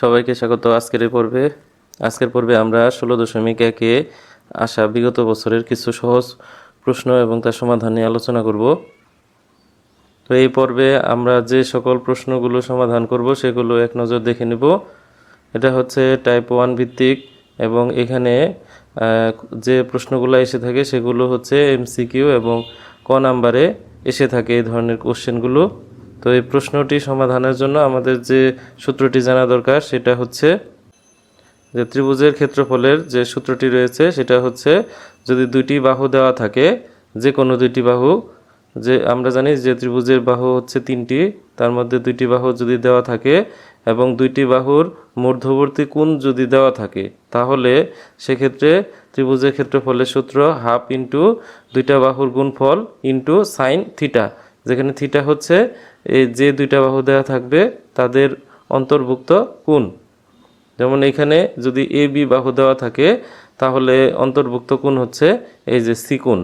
সবাইকে স্বাগত। আজকের এই পর্বে, আজকের পর্বে আমরা ষোলো দশমিক একে আসা বিগত বছরের কিছু সহজ প্রশ্ন এবং তার সমাধান নিয়ে আলোচনা করব। তো এই পর্বে আমরা যে সকল প্রশ্নগুলো সমাধান করব, সেগুলো এক নজর দেখে নেব। এটা হচ্ছে টাইপ ওয়ান ভিত্তিক এবং এখানে যে প্রশ্নগুলো এসে থাকে সেগুলো হচ্ছে এমসিকিউ এবং ক নাম্বারে এসে থাকে এই ধরনের কোশ্চেনগুলো তো এই প্রশ্নটি সমাধানের জন্য আমাদের যে সূত্রটি জানা দরকার সেটা হচ্ছে যে ত্রিভুজের ক্ষেত্রফলের যে সূত্রটি রয়েছে সেটা হচ্ছে যদি দুইটি বাহু দেওয়া থাকে, যে কোনো দুইটি বাহু, যে আমরা জানি যে ত্রিভুজের বাহু হচ্ছে তিনটি, তার মধ্যে দুইটি বাহু যদি দেওয়া থাকে এবং দুইটি বাহুর মধ্যবর্তী কোণ যদি দেওয়া থাকে, তাহলে সেক্ষেত্রে ত্রিভুজের ক্ষেত্রফলের সূত্র হাফ ইন্টু দুইটা বাহুর গুণফল ইন্টু সাইন থিটা, যেখানে থিটা হচ্ছে এই যে দুইটা বাহু দেওয়া থাকবে, তাদের অন্তর্ভুক্ত কোণ। যেমন এখানে যদি এ, বি বাহু দেওয়া থাকে, তাহলে অন্তর্ভুক্ত কোণ হচ্ছে এই যে সি কোণ।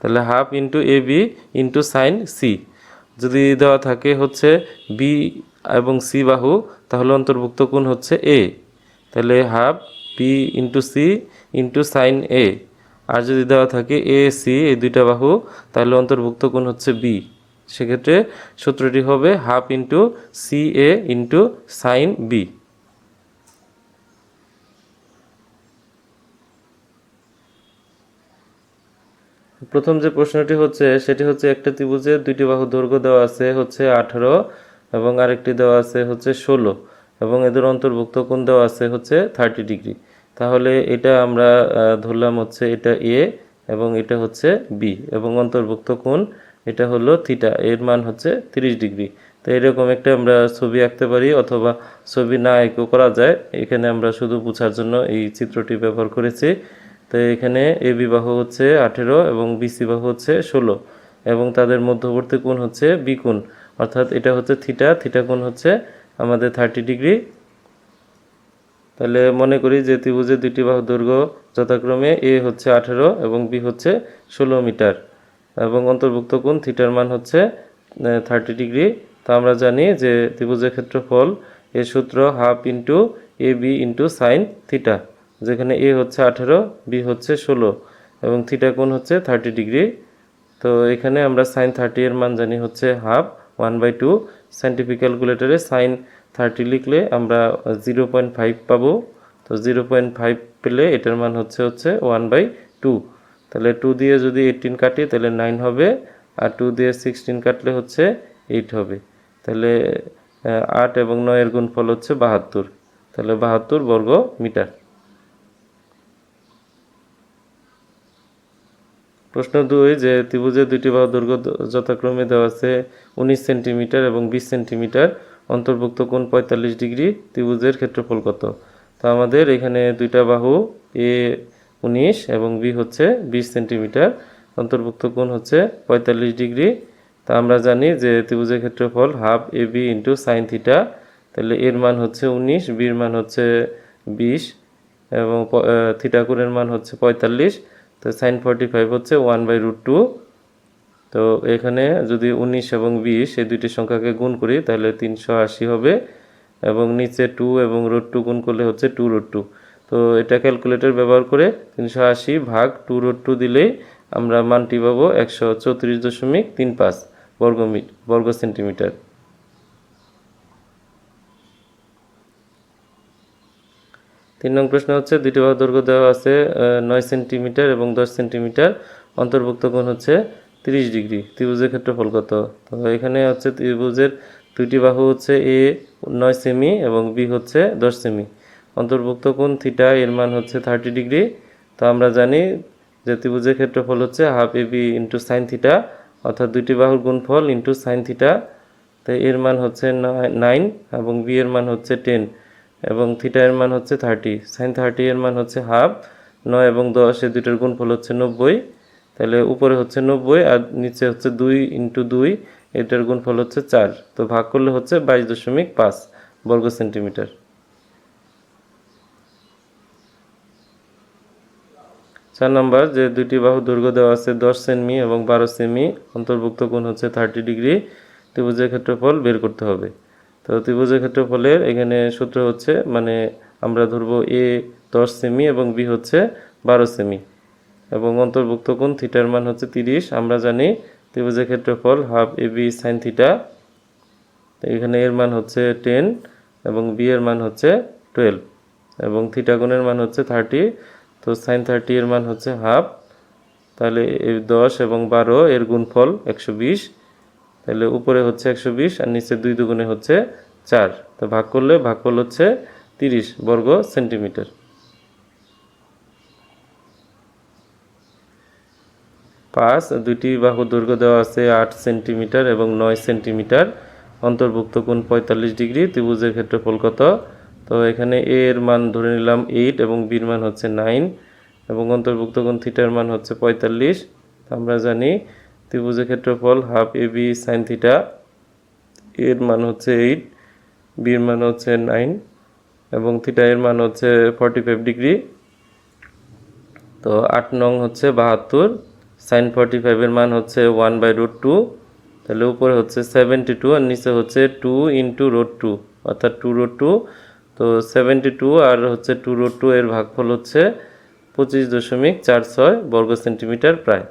তাহলে half into A, B into sine C. যদি দেওয়া থাকে হচ্ছে বি এবং সি বাহু, তাহলে অন্তর্ভুক্ত কোণ হচ্ছে এ। তাহলে half B into C into sine A. আর যদি দেওয়া থাকে এ, সি, এই দুইটা বাহু, তাহলে অন্তর্ভুক্ত কোণ হচ্ছে বি। সেক্ষেত্রে সূত্রটি হবে half into C A into sine B. প্রথম যে প্রশ্নটি হচ্ছে, সেটি হচ্ছে একটা ত্রিভুজের দুইটি বাহু দৈর্ঘ্য দেওয়া আছে হচ্ছে আঠারো এবং আরেকটি দেওয়া আছে হচ্ছে ষোলো এবং এদের অন্তর্ভুক্ত কোণ দেওয়া আছে হচ্ছে থার্টি ডিগ্রি। তাহলে এটা আমরা ধরলাম হচ্ছে এটা এ এবং এটা হচ্ছে বি এবং অন্তর্ভুক্ত কোণ এটা হলো থিটা এর মান হচ্ছে তিরিশ ডিগ্রি। তো এরকম একটা আমরা ছবি আঁকতে পারি, অথবা ছবি না এঁকেও করা যায়। এখানে আমরা শুধু বোঝার জন্য এই চিত্রটি ব্যবহার করেছি। তো এখানে এ বিবাহ হচ্ছে আঠেরো এবং বিসি বাহু হচ্ছে ষোলো, এবং তাদের মধ্যবর্তী কোণ হচ্ছে বি কোণ। অর্থাৎ এটা হচ্ছে থিটা থিটা কোণ হচ্ছে আমাদের থার্টি ডিগ্রি। তাহলে মনে করি যে ত্রিভুজের দুইটি বাহু দৈর্ঘ্য যথাক্রমে এ হচ্ছে আঠেরো এবং বি হচ্ছে ষোলো মিটার। এবং অন্তর্ভুক্ত কোণ থিটার মান হচ্ছে থার্টি ডিগ্রি তো আমরা জানি যে ত্রিভুজের ক্ষেত্রফল এ সূত্র half into A B into sine theta যেখানে এ হচ্ছে আঠেরো বি হচ্ছে ষোলো, এবং থিটা কোণ হচ্ছে থার্টি ডিগ্রি তো এখানে আমরা সাইন থার্টি এর মান জানি হচ্ছে half one by two scientific ক্যালকুলেটরে sine thirty লিখলে আমরা জিরো পয়েন্ট ফাইভ পাবো। তো জিরো পয়েন্ট ফাইভ পেলে এটার মান হচ্ছে হচ্ছে ওয়ান বাই টু তাহলে টু দিয়ে যদি এইটিন কাটি, তাহলে নাইন হবে। আর টু দিয়ে সিক্সটিন কাটলে হচ্ছে এইট হবে। তাহলে আট এবং নয়ের গুণফল হচ্ছে বাহাত্তর। তাহলে বাহাত্তর বর্গ মিটার। প্রশ্ন দুই, যে ত্রিভুজের দুইটি বাহু দৈর্ঘ্য যথাক্রমে দেওয়া আছে উনিশ সেন্টিমিটার এবং বিশ সেন্টিমিটার। অন্তর্ভুক্ত কোণ পঁয়তাল্লিশ ডিগ্রি, ত্রিভুজের ক্ষেত্রফল কত? তো আমাদের এখানে দুইটা বাহু, এ উনিশ এবং বি হচ্ছে বিশ সেন্টিমিটার। অন্তর্ভুক্ত কোণ হচ্ছে পঁয়তাল্লিশ ডিগ্রি। তা আমরা জানি যে ত্রিভুজের ক্ষেত্রফল half A B into sine theta. তাহলে এর মান হচ্ছে উনিশ, বির মান হচ্ছে বিশ এবং থিটা কোণের মান হচ্ছে পঁয়তাল্লিশ। তো সাইন ফর্টি ফাইভ হচ্ছে ওয়ান বাই রুট টু। তো এখানে যদি উনিশ এবং বিশ এই দুইটি সংখ্যাকে গুণ করি, তাহলে তিনশো আশি হবে এবং নিচে টু এবং রুট টু গুণ করলে হচ্ছে টু রুট টু। তো এটা ক্যালকুলেটর ব্যবহার করে তিনশো আশি ভাগ টু রুট টু দিলেই আমরা মানটি পাবো একশো চৌত্রিশ দশমিক তিন পাঁচ বর্গ বর্গ সেন্টিমিটার। তিন নং প্রশ্ন হচ্ছে, দুইটি বাহু দৈর্ঘ্য দেওয়া আছে নয় সেন্টিমিটার এবং দশ সেন্টিমিটার। অন্তর্ভুক্ত কোণ হচ্ছে তিরিশ ডিগ্রি। ত্রিভুজের ক্ষেত্রফল কত? তো এখানে হচ্ছে ত্রিভুজের দুইটি বাহু হচ্ছে এ, নয় সেমি এবং বি হচ্ছে দশ সেমি। অন্তর্ভুক্ত কোণ থিটা এর মান হচ্ছে থার্টি ডিগ্রি তো আমরা জানি যে ত্রিভুজের ক্ষেত্রফল হচ্ছে half A B into sine theta অর্থাৎ দুইটি বাহুর গুণফল ইন্টু সাইন থিটা তো এর মান হচ্ছে নাইন এবং বি এর মান হচ্ছে টেন এবং থিটা এর মান হচ্ছে থার্টি সাইন থার্টি এর মান হচ্ছে হাফ নয় এবং দশ এ দুইটার গুণফল হচ্ছে নব্বই। তাহলে উপরে হচ্ছে নব্বই আর নিচে হচ্ছে দুই ইন্টু দুই, এটার গুণফল হচ্ছে চার। তো ভাগ করলে হচ্ছে বাইশ দশমিক পাঁচ বর্গ সেন্টিমিটার। চার নম্বর, যে দুইটি বাহু দৈর্ঘ্য দেওয়া আছে দশ সেমি এবং বারো সেমি, অন্তর্ভুক্ত কোণ হচ্ছে থার্টি ডিগ্রি, ত্রিভুজের ক্ষেত্রফল বের করতে হবে। তো ত্রিভুজের ক্ষেত্রফলের এখানে সূত্র হচ্ছে মানে আমরা ধরবো এ দশ সেমি এবং বি হচ্ছে বারো সেমি। এবং অন্তর্ভুক্ত কোণ থিটার মান হচ্ছে তিরিশ, আমরা জানি ত্রিভুজের ক্ষেত্রফল half A B sine theta. এখানে এর মান হচ্ছে টেন এবং বি এর মান হচ্ছে টুয়েলভ এবং থিটা কোণের মান হচ্ছে থার্টি। তো সাইন থার্টি এর মান হচ্ছে হাফ তাহলে দশ এবং বারো এর গুণফল একশো বিশ, তাহলে উপরে হচ্ছে একশো বিশ আর নিচে দুই দুগুণে হচ্ছে চার, তো ভাগ করলে ভাগফল হচ্ছে তিরিশ বর্গ সেন্টিমিটার। পাঁচ, দুইটি বাহু দৈর্ঘ্য দেওয়া আছে আট সেন্টিমিটার এবং নয় সেন্টিমিটার, অন্তর্ভুক্ত কোণ পঁয়তাল্লিশ ডিগ্রি, ত্রিভুজের ক্ষেত্রফল কত? তো এখানে এ এর মান ধরে নিলাম এইট এবং বির মান হচ্ছে নাইন এবং অন্তর্ভুক্ত কোণ থিটার মান হচ্ছে পঁয়তাল্লিশ। আমরা জানি ত্রিভুজের ক্ষেত্রফল half A B sine theta এর মান হচ্ছে এইট বির মান হচ্ছে নাইন এবং থিটা এর মান হচ্ছে ফর্টি ফাইভ ডিগ্রি তো আট নং হচ্ছে বাহাত্তর সাইন ফর্টি ফাইভের মান হচ্ছে ওয়ান বাই রুট টু তাহলে উপরে হচ্ছে সেভেন্টি টু আর নিচে হচ্ছে টু ইন্টু রোড টু অর্থাৎ টু রোড টু তো সেভেন্টি টু আর হচ্ছে টু রোড টু এর ভাগফল হচ্ছে পঁচিশ দশমিক চার ছয় বর্গ সেন্টিমিটার প্রায়।